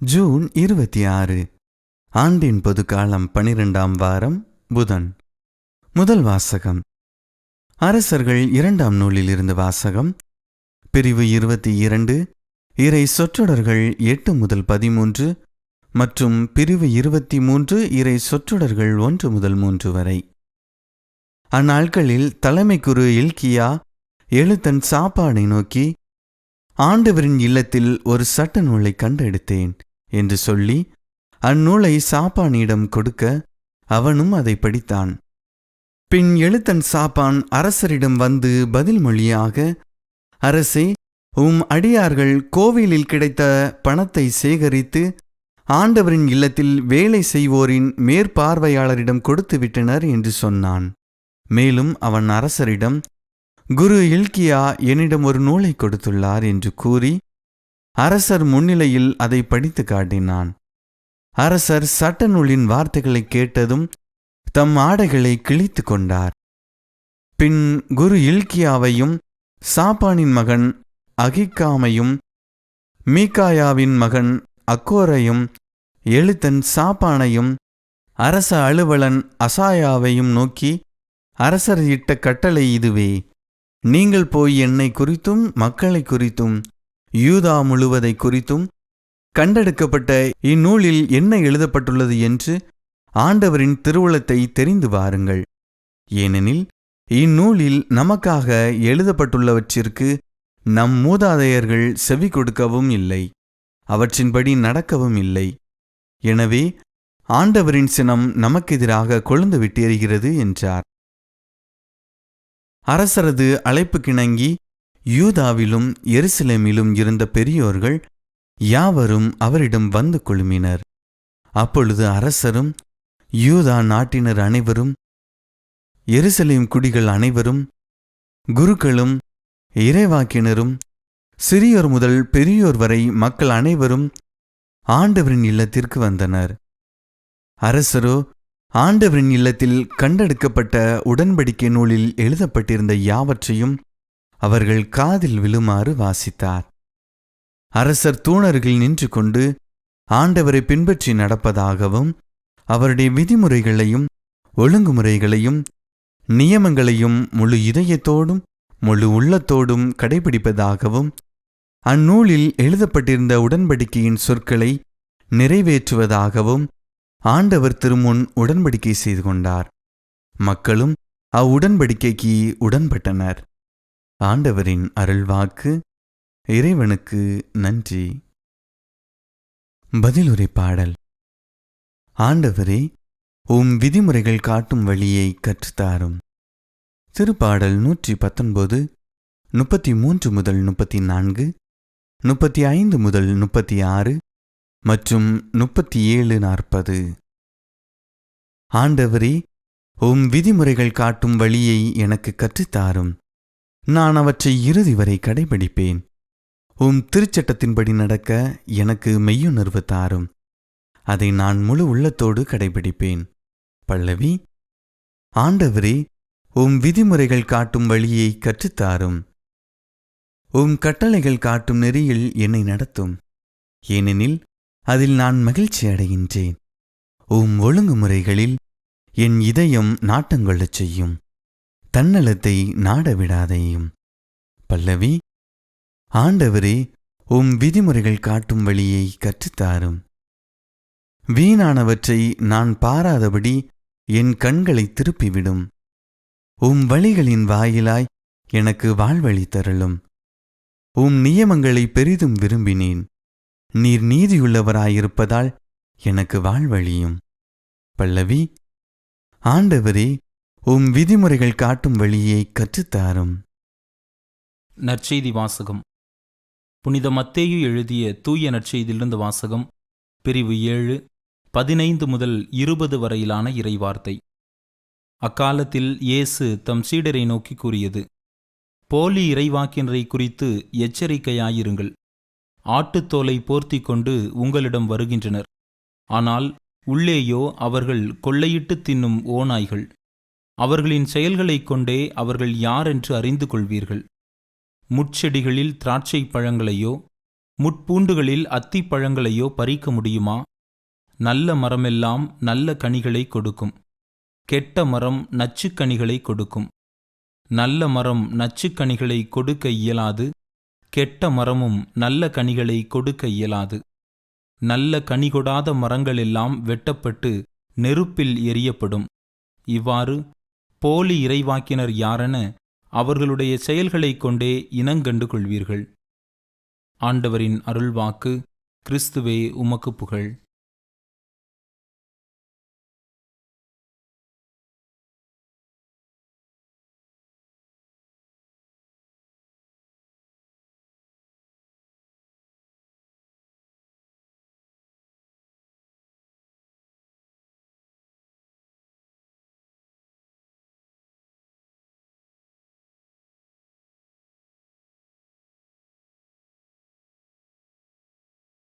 June இருபத்தி ஆறு ஆண்டின் பொதுக்காலம் பனிரெண்டாம் வாரம் புதன். முதல் வாசகம். அரசர்கள் இரண்டாம் நூலில் இருந்து வாசகம். பிரிவு இருபத்தி இரண்டு இறை சொற்றொடர்கள் எட்டு முதல் பதிமூன்று மற்றும் பிரிவு இருபத்தி மூன்று இறை சொற்றொடர்கள் ஒன்று முதல் மூன்று வரை. அந்நாட்களில் தலைமை குரு இல்கியா எழுத்தன் சாப்பாடை நோக்கி ஆண்டவரின் இல்லத்தில் ஒரு சட்ட நூலை கண்டெடுத்தேன். என்று சொல்லி அந்நூலை சாப்பானிடம் கொடுக்க அவனும் அதை படித்தான். பின் எழுத்தன் சாப்பான் அரசரிடம் வந்து பதில் மொழியாக அரசே உம் அடியார்கள் கோவிலில் கிடைத்த பணத்தை சேகரித்து ஆண்டவரின் இல்லத்தில் வேலை செய்வோரின் மேற்பார்வையாளரிடம் கொடுத்து விட்டனர் என்று சொன்னான். மேலும் அவன் அரசரிடம் குரு இல்கியா என்னிடம் ஒரு நூலை கொடுத்துள்ளார் என்று கூறி அரசர் முன்னிலையில் அதை படித்து காட்டினான். அரசர் சட்ட நூலின் வார்த்தைகளை கேட்டதும் தம் ஆடைகளை கிழித்து கொண்டார். பின் குரு இல்கியாவையும் சாப்பானின் மகன் அகிக்காமையும் மீகாயாவின் மகன் அக்கோரையும் எழுத்தன் சாப்பானையும் அரச அலுவலன் அசாயாவையும் நோக்கி அரசர் இட்ட கட்டளை இதுவே. நீங்கள் போய் என்னை குறித்தும் மக்களை குறித்தும் யூதா முழுவதை குறித்தும் கண்டெடுக்கப்பட்ட இந்நூலில் என்ன எழுதப்பட்டுள்ளது என்று ஆண்டவரின் திருவுளத்தை தெரிந்து வாருங்கள். ஏனெனில் இந்நூலில் நமக்காக எழுதப்பட்டுள்ளவற்றிற்கு நம் மூதாதையர்கள் செவி கொடுக்கவும் இல்லை அவற்றின்படி நடக்கவும் இல்லை. எனவே ஆண்டவரின் சினம் நமக்கெதிராக கொழுந்து விட்டெறிகிறது என்றார். அரசரது அழைப்பு கிணங்கி யூதாவிலும் எருசலேமிலும் இருந்த பெரியோர்கள் யாவரும் அவரிடம் வந்து குழுமினர். அப்பொழுது அரசரும் யூதா நாட்டினர் அனைவரும் எருசலேம் குடிகள் அனைவரும் குருக்களும் இறைவாக்கினரும் சிறியோர் முதல் பெரியோர் வரை மக்கள் அனைவரும் ஆண்டவரின் இல்லத்திற்கு வந்தனர். அரசரோ ஆண்டவரின் இல்லத்தில் கண்டெடுக்கப்பட்ட உடன்படிக்கை நூலில் எழுதப்பட்டிருந்த யாவற்றையும் அவர்கள் காதில் விழுமாறு வாசித்தார். அரசர் தூணர்கள் நின்று கொண்டு ஆண்டவரை பின்பற்றி நடப்பதாகவும் அவருடைய விதிமுறைகளையும் ஒழுங்குமுறைகளையும் நியமங்களையும் முழு இதயத்தோடும் முழு உள்ளத்தோடும் கடைபிடிப்பதாகவும் அந்நூலில் எழுதப்பட்டிருந்த உடன்படிக்கையின் சொற்களை நிறைவேற்றுவதாகவும் ஆண்டவர் திருமுன் உடன்படிக்கை செய்து கொண்டார் மக்களும் அவ்வுடன்படிக்கைக்கு உடன்பட்டனர். ஆண்டவரின் அருள்வாக்கு இறைவனுக்கு நன்றி. பதிலுரை பாடல். ஆண்டவரே உம் விதிமுறைகள் காட்டும் வழியை கற்றுத்தாரும். திருப்பாடல் நூற்றி பத்தொன்பது முப்பத்தி மூன்று முதல் முப்பத்தி நான்கு முப்பத்தி ஐந்து முதல் முப்பத்தி ஆறு மற்றும் முப்பத்தி ஏழு நாற்பது. ஆண்டவரே உம் விதிமுறைகள் காட்டும் வழியை எனக்கு கற்றுத்தாரும். நான் அவற்றை இறுதி வரை கடைபிடிப்பேன். உம் திருச்சட்டத்தின்படி நடக்க எனக்கு மெய்யுணர்வு தாரும். அதை நான் முழு உள்ளத்தோடு கடைபிடிப்பேன். பல்லவி ஆண்டவரே உம் விதிமுறைகள் காட்டும் வழியை கற்றுத்தாரும். உம் கட்டளைகள் காட்டும் நெறியில் என்னை நடத்தும். ஏனெனில் அதில் நான் மகிழ்ச்சி அடைகின்றேன். உம் ஒழுங்குமுறைகளில் என் இதயம் நாட்டங்கொள்ளச் செய்யும். தன்னலத்தை நாடவிடாதையும் பல்லவி ஆண்டவரே உம் விதிமுறைகள் காட்டும் வழியை கற்றுத்தாரும். வீணானவற்றை நான் பாராதபடி என் கண்களை திருப்பிவிடும். உம் வழிகளின் வாயிலாய் எனக்கு வாழ்வழி தருளும் உம் நியமங்களை பெரிதும் விரும்பினேன். நீர் நீதியுள்ளவராயிருப்பதால் எனக்கு வாழ்வழியும். பல்லவி ஆண்டவரே உம் விதிமுறைகள் காட்டும் வழியை கற்றுத்தாரும். நற்செய்தி வாசகம். புனித மத்தேயு எழுதிய தூய நற்செய்தியிலிருந்து வாசகம் பிரிவு ஏழு பதினைந்து முதல் இருபது வரையிலான இறைவார்த்தை. அக்காலத்தில் இயேசு தம் சீடரை நோக்கி கூறியது போலி இறைவாக்கினரை குறித்து எச்சரிக்கையாயிருங்கள். ஆட்டுத்தோலை போர்த்தி கொண்டு உங்களிடம் வருகின்றனர். ஆனால் உள்ளேயோ அவர்கள் கொள்ளையிட்டு தின்னும் ஓநாய்கள். அவர்களின் செயல்களைக் கொண்டே அவர்கள் யாரென்று அறிந்து கொள்வீர்கள்? முட்செடிகளில் திராட்சை பழங்களையோ முட்பூண்டுகளில் அத்திப்பழங்களையோ பறிக்க முடியுமா? நல்ல மரமெல்லாம் நல்ல கனிகளை கொடுக்கும். கெட்ட மரம் நச்சுக்கனிகளை கொடுக்கும். நல்ல மரம் நச்சுக்கனிகளை கொடுக்க இயலாது. கெட்ட மரமும் நல்ல கனிகளை கொடுக்க இயலாது. நல்ல கனி கொடாத மரங்களெல்லாம் வெட்டப்பட்டு நெருப்பில் எரியப்படும். இவ்வாறு போலி இறைவாக்கினர் யாரென அவர்களுடைய செயல்களைக் கொண்டே இனங்கண்டு கொள்வீர்கள். ஆண்டவரின் அருள்வாக்கு கிறிஸ்துவே உமக்கு புகழ்.